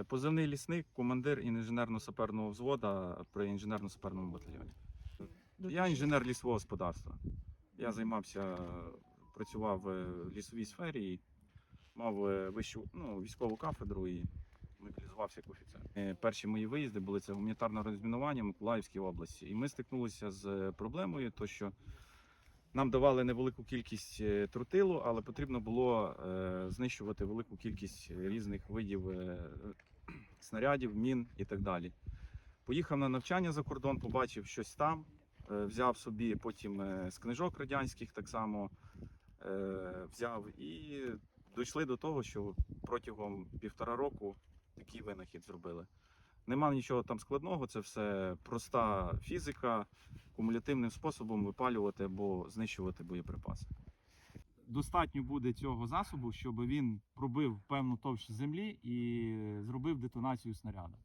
Е, Позивний лісник, командир інженерно-саперного взвода при інженерно-саперному батальйоні. Я інженер лісового господарства. Я займався, працював в лісовій сфері, і мав е, вищу ну, військову кафедру і мобілізувався як офіцер. Перші мої виїзди були це гуманітарне розмінування в Миколаївській області. І ми стикнулися з е, проблемою, то що нам давали невелику кількість тротилу, але потрібно було знищувати велику кількість різних видів снарядів, мін і так далі. Поїхав на навчання за кордон, побачив щось там, е, взяв собі потім е, з книжок радянських так само е, взяв і дійшли до того, що протягом півтора року такий винахід зробили. Нема нічого там складного, це все проста фізика, кумулятивним способом випалювати або знищувати боєприпаси. Достатньо буде цього засобу, щоб він пробив певну товщу землі і зробив детонацію снаряду.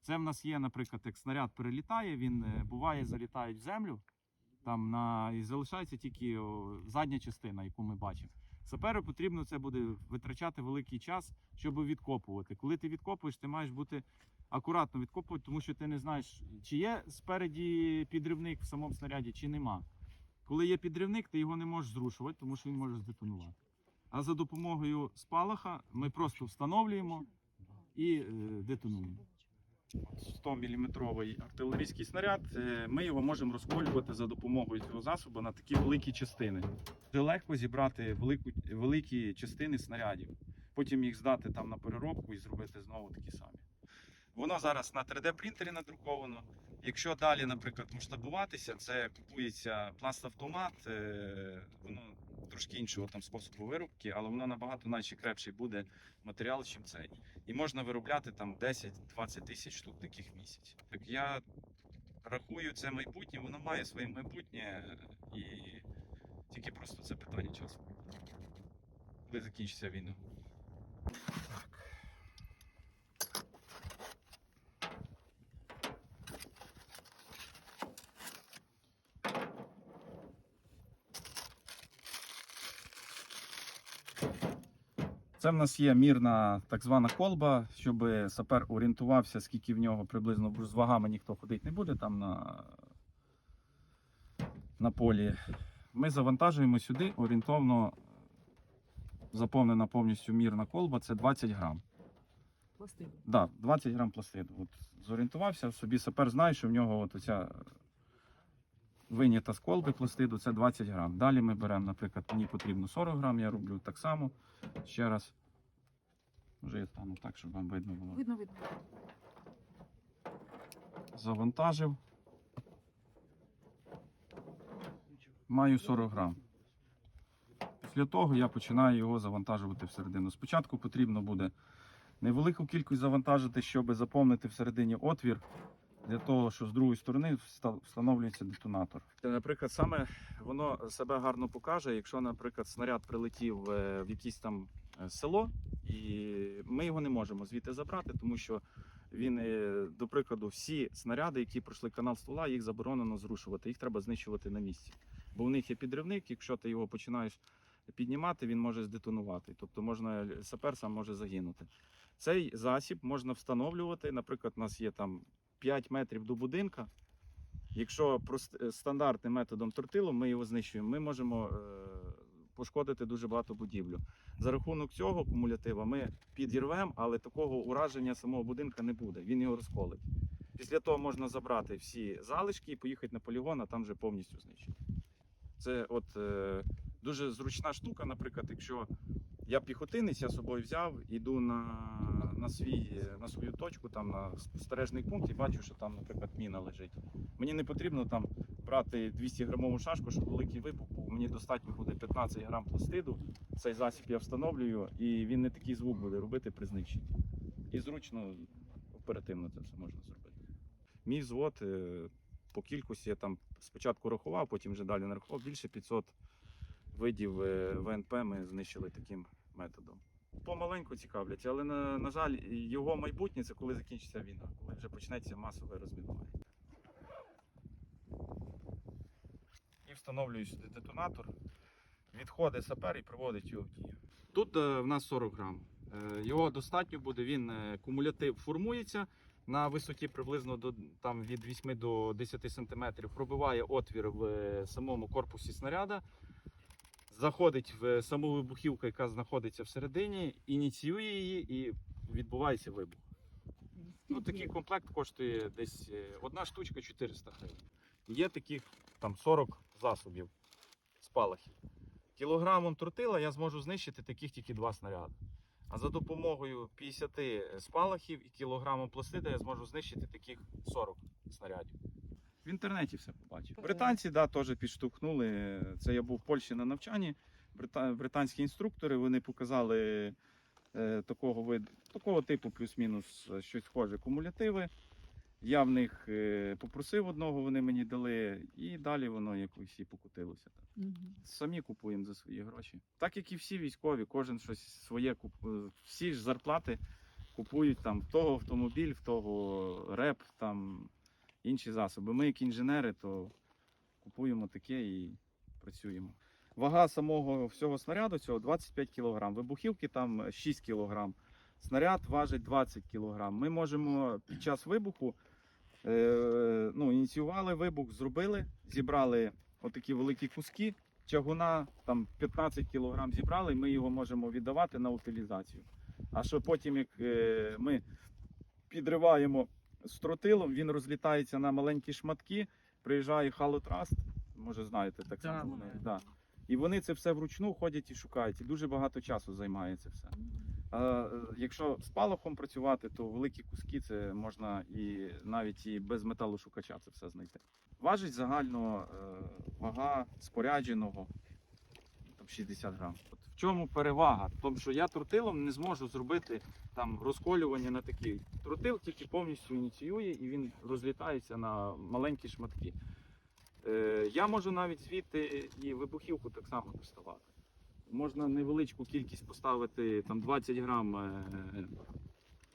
Це в нас є, наприклад, як снаряд перелітає, він е, буває, залітають в землю, там на і залишається тільки задня частина, яку ми бачимо. Саперу потрібно це буде витрачати великий час, щоб відкопувати. Коли ти відкопуєш, ти маєш бути акуратно відкопувати, тому що ти не знаєш, чи є спереді підривник в самому снаряді, чи нема. Коли є підривник, ти його не можеш зрушувати, тому що він може здетонувати. А за допомогою спалаха ми просто встановлюємо і е, детонуємо. 100 мм артилерійський снаряд, е, ми його можемо розколювати за допомогою цього засобу на такі великі частини. Дуже легко зібрати велику, великі частини снарядів, потім їх здати там на переробку і зробити знову такі самі. Воно зараз на 3D принтері надруковано. Якщо далі, наприклад, масштабуватися, це купується пластавтомат, е, воно трошки іншого там способу виробки, але воно набагато наче крепший буде матеріал, ніж цей. І можна виробляти там 10-20 тисяч штук таких місяць. Так я рахую, це майбутнє, воно має своє майбутнє, і тільки просто це питання часу. Коли закінчиться війна. Це в нас є мірна так звана колба, щоб сапер орієнтувався, скільки в нього приблизно з вагами ніхто ходити не буде там на, на полі. Ми завантажуємо сюди орієнтовно заповнена повністю мірна колба, це 20 грам. Пластину. Да, 20 грам пластиду. От зорієнтувався, собі сапер знає, що в нього от оця винята з колби пластиду, це 20 грам. Далі ми беремо, наприклад, мені потрібно 40 грам, я роблю так само. Ще раз. Вже я стану так, щоб вам видно було. Видно, видно. Завантажив. Маю 40 грам. Після того я починаю його завантажувати всередину. Спочатку потрібно буде невелику кількість завантажити, щоб заповнити всередині отвір, для того, що з другої сторони встановлюється детонатор. Наприклад, саме воно себе гарно покаже, якщо, наприклад, снаряд прилетів е, в якесь там е, село, і ми його не можемо звідти забрати, тому що він, е, до прикладу, всі снаряди, які пройшли канал ствола, їх заборонено зрушувати, їх треба знищувати на місці. Бо в них є підривник, якщо ти його починаєш піднімати, він може здетонувати. Тобто можна сапер сам може загинути. Цей засіб можна встановлювати. Наприклад, у нас є там 5 метрів до будинка. Якщо е, стандартним методом тортилом ми його знищуємо, ми можемо е, пошкодити дуже багато будівлю. За рахунок цього кумулятива ми підірвемо, але такого ураження самого будинка не буде. Він його розколить. Після того можна забрати всі залишки і поїхати на полігон, а там вже повністю знищити. Це от е, дуже зручна штука, наприклад, якщо я піхотинець, я з собою взяв, іду на, на, свій, на свою точку, там на спостережний пункт і бачу, що там, наприклад, міна лежить. Мені не потрібно там брати 200 грамову шашку, щоб великий вибух був. Мені достатньо буде 15 грам пластиду. Цей засіб я встановлюю, і він не такий звук буде робити при знищенні. І зручно, оперативно це все можна зробити. Мій взвод е, по кількості я там спочатку рахував, потім вже далі нарахував. Більше 500 видів е, ВНП ми знищили таким методом. Помаленьку цікавлять, але на, на жаль, його майбутнє це коли закінчиться війна, коли вже почнеться масове розмінування. І встановлюю сюди детонатор. Відходить сапер і приводить його в дію. Тут е, в нас 40 грам. Е, Його достатньо буде, він е, кумулятив формується на висоті приблизно до там від 8 до 10 см, пробиває отвір в самому корпусі снаряда, заходить в саму вибухівку, яка знаходиться всередині, ініціює її і відбувається вибух. Ну, такий комплект коштує десь е, одна штучка 400 гривень. Є таких там 40 засобів спалахів. Кілограмом тротила я зможу знищити таких тільки два снаряди. А за допомогою 50 спалахів і кілограмом пластида я зможу знищити таких 40 снарядів. В інтернеті все побачив. Британці да, теж підштовхнули. Це я був в Польщі на навчанні. Британські інструктори вони показали е, такого виду, такого типу, плюс-мінус е, щось схоже кумулятиви. Я в них е, попросив одного, вони мені дали, і далі воно якось і покотилося. Так. Мгм. Самі купуємо за свої гроші. Так як і всі військові, кожен щось своє купує. Всі ж зарплати купують там в того автомобіль, в того реп, там інші засоби. Ми, як інженери, то купуємо таке і працюємо. Вага самого всього снаряду цього 25 кг. Вибухівки там 6 кг. Снаряд важить 20 кг. Ми можемо під час вибуху е, ну, ініціювали вибух, зробили, зібрали отакі великі куски. Чагуна там 15 кг зібрали, ми його можемо віддавати на утилізацію. А що потім, як е, ми підриваємо з тротилом, він розлітається на маленькі шматки, приїжджає халотраст, може знаєте, так Да, само. вони, да. да. І вони це все вручну ходять і шукають. І дуже багато часу займає це все. А, якщо з палахом працювати, то великі куски це можна і навіть і без металошукача це все знайти. Важить загально е, вага спорядженого там 60 грам. Чому перевага? Тому, що я тротилом не зможу зробити там розколювання на такий. Тротил тільки повністю ініціює і він розлітається на маленькі шматки. Е, я можу навіть звідти і вибухівку так само доставати. Можна невеличку кількість поставити там 20 грам е,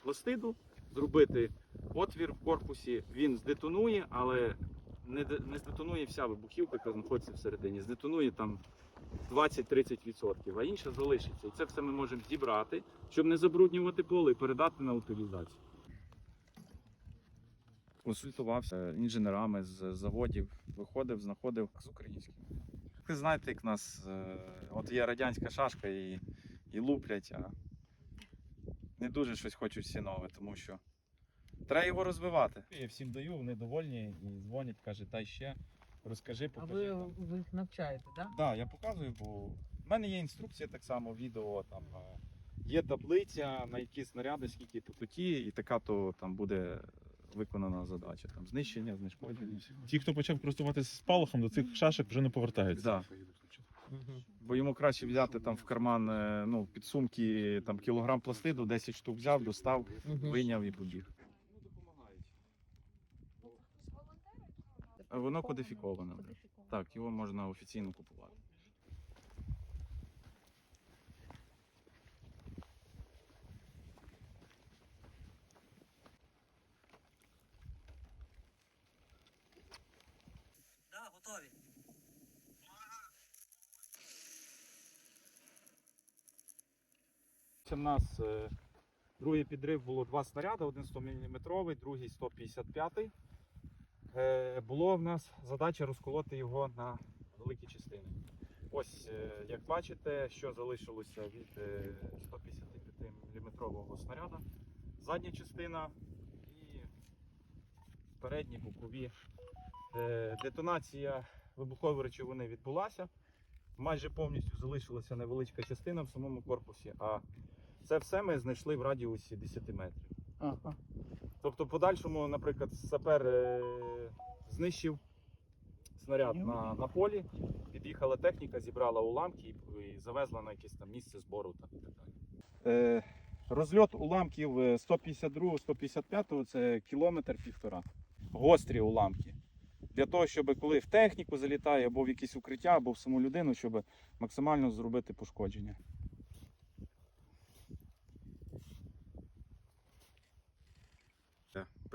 пластиду, зробити отвір в корпусі, він здетонує, але не, не здетонує вся вибухівка, яка знаходиться всередині. Здетонує там 20-30%, а інша залишиться. І це все ми можемо зібрати, щоб не забруднювати поле і передати на утилізацію. Консультувався інженерами з заводів, виходив, знаходив з українським. Ви знаєте, як нас е, от є радянська шашка і, і луплять, а не дуже щось хочуть всі нове, тому що треба його розвивати. Я всім даю, вони довольні і дзвонять, кажуть, дай ще, розкажи, А покажи. ви, там. ви їх навчаєте, так? Да? Так, да, я показую, бо в мене є інструкція так само, відео там. е, Є таблиця, на які снаряди, скільки тут тоді, і така то там буде виконана задача. Там знищення, знешкодження. Ті, хто почав користуватися спалахом, до цих шашок вже не повертаються. Да. Бо йому краще взяти там в карман е, ну, під сумки там, кілограм пластиду, 10 штук взяв, достав, Мгм. вийняв і побіг. А Воно кодифіковане. вже. Так, його можна офіційно купувати. Да, готові. Це в нас е, другий підрив було два снаряди, один 100 мм, другий 155 е, Було в нас задача розколоти його на великі частини. Ось, е, як бачите, що залишилося від е, 155 мм снаряда. Задня частина і передні бокові. Е, Детонація вибухової речовини відбулася. Майже повністю залишилася невеличка частина в самому корпусі. А це все ми знайшли в радіусі 10 метрів. Ага. Тобто, в подальшому, наприклад, сапер е, знищив снаряд на, на полі, під'їхала техніка, зібрала уламки і, завезла на якесь там місце збору там, і так далі. Е, розльот уламків 152-155 це кілометр півтора. Гострі уламки. Для того, щоб коли в техніку залітає, або в якісь укриття, або в саму людину, щоб максимально зробити пошкодження.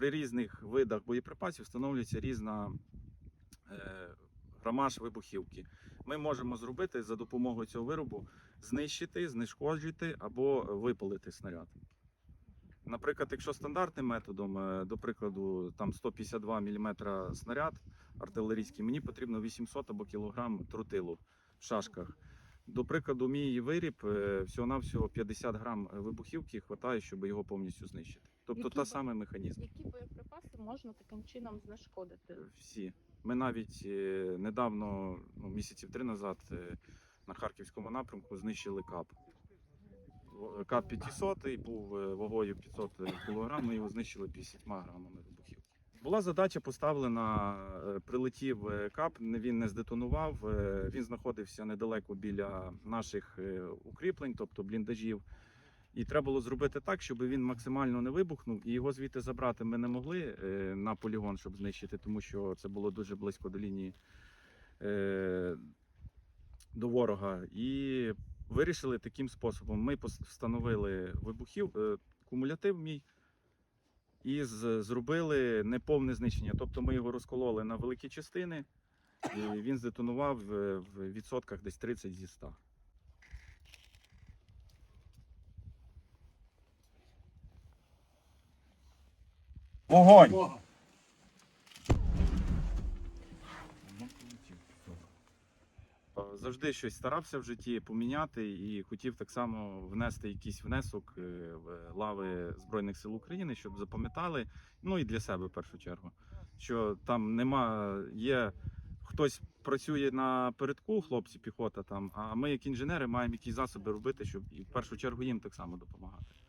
При різних видах боєприпасів встановлюється різна е, грамаж вибухівки. Ми можемо зробити за допомогою цього виробу знищити, знешкоджити або випалити снаряд. Наприклад, якщо стандартним методом, е, до прикладу, там 152 мм снаряд артилерійський, мені потрібно 800 або кілограм тротилу в шашках. До прикладу, мій виріб е, всього-навсього 50 грам вибухівки вистачає, щоб його повністю знищити. Тобто Які та бо- самий механізм. Які боєприпаси можна таким чином знешкодити? Всі. Ми навіть е, недавно, ну, місяців три назад, е, на харківському напрямку знищили кап. В- Кап 500 був е, вагою 500 кг, ми його знищили 50 грамами вибухівки. Була задача поставлена, е, прилетів е, кап, не- він не здетонував. е, Він знаходився недалеко біля наших е, укріплень, тобто бліндажів. І треба було зробити так, щоб він максимально не вибухнув, і його звідти забрати ми не могли е, на полігон, щоб знищити, тому що це було дуже близько до лінії е, до ворога. І вирішили таким способом. Ми встановили вибухів, е, кумулятив мій. І зробили неповне знищення. Тобто ми його розкололи на великі частини, і він здетонував в відсотках десь 30 зі 100. Вогонь! Завжди щось старався в житті поміняти і хотів так само внести якийсь внесок е, в лави Збройних сил України, щоб запам'ятали, ну і для себе в першу чергу. Що там нема, є хтось працює на передку, хлопці, піхота там, а ми, як інженери, маємо якісь засоби робити, щоб і в першу чергу їм так само допомагати.